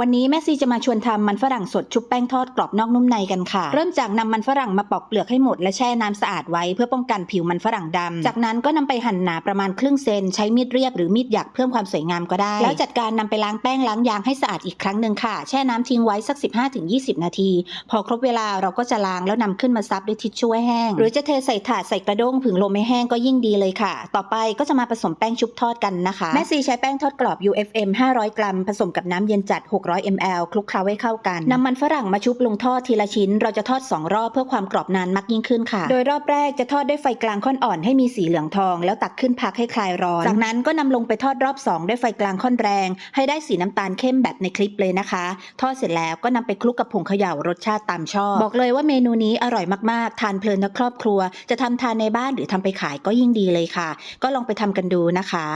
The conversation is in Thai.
วันนี้แม่ซีจะมาชวนทำมันฝรั่งสดชุบแป้งทอดกรอบนอกนุ่มในกันค่ะ เริ่มจากนำมันฝรั่งมาปอกเปลือกให้หมดและแช่น้ำสะอาดไว้เพื่อป้องกันผิวมันฝรั่งดำจากนั้นก็นำไปหั่นหนาประมาณครึ่งเซนใช้มีดเรียบหรือมีดหยักเพิ่มความสวยงามก็ได้ แล้วจัดการนำไปล้างแป้งล้างยางให้สะอาดอีกครั้งหนึ่งค่ะ แช่น้ำทิ้งไว้สัก 15-20 นาที พอครบเวลาเราก็จะล้างแล้วนำขึ้นมาซับด้วยทิชชู่ให้แห้ง หรือจะเทใส่ถาดใส่กระด้งผึ่งลมให้แห้งก็ยิ่งดีเลยค่ะ ต่อไปก็จะมาผสมแป้งชุบทอดกันนะคะแม่ซีใช้แป้งทอดกรอบ UFM 500 กรัมผสมกับน้ำเย็นจัด600 ml คลุกเคล้าให้เข้ากันนำมันฝรั่งมาชุบลงทอดทีละชิ้น เราจะทอด 2 รอบเพื่อความกรอบนานมากยิ่งขึ้นค่ะ โดยรอบแรกจะทอดด้วยไฟกลางค่อนอ่อนให้มีสีเหลืองทอง แล้วตักขึ้นพักให้คลายร้อน จากนั้นก็นำลงไปทอดรอบ 2 ด้วยไฟกลางค่อนแรง ให้ได้สีน้ำตาลเข้มแบบในคลิปเลยนะคะ ทอดเสร็จแล้วก็นำไปคลุกกับผงเขย่ารสชาติตามชอบ บอกเลยว่าเมนูนี้อร่อยมากๆ ทานเพลินทั้งครอบครัว จะทำทานในบ้านหรือทำไปขายก็ยิ่งดีเลยค่ะ ก็ลองไปทำกันดูนะคะ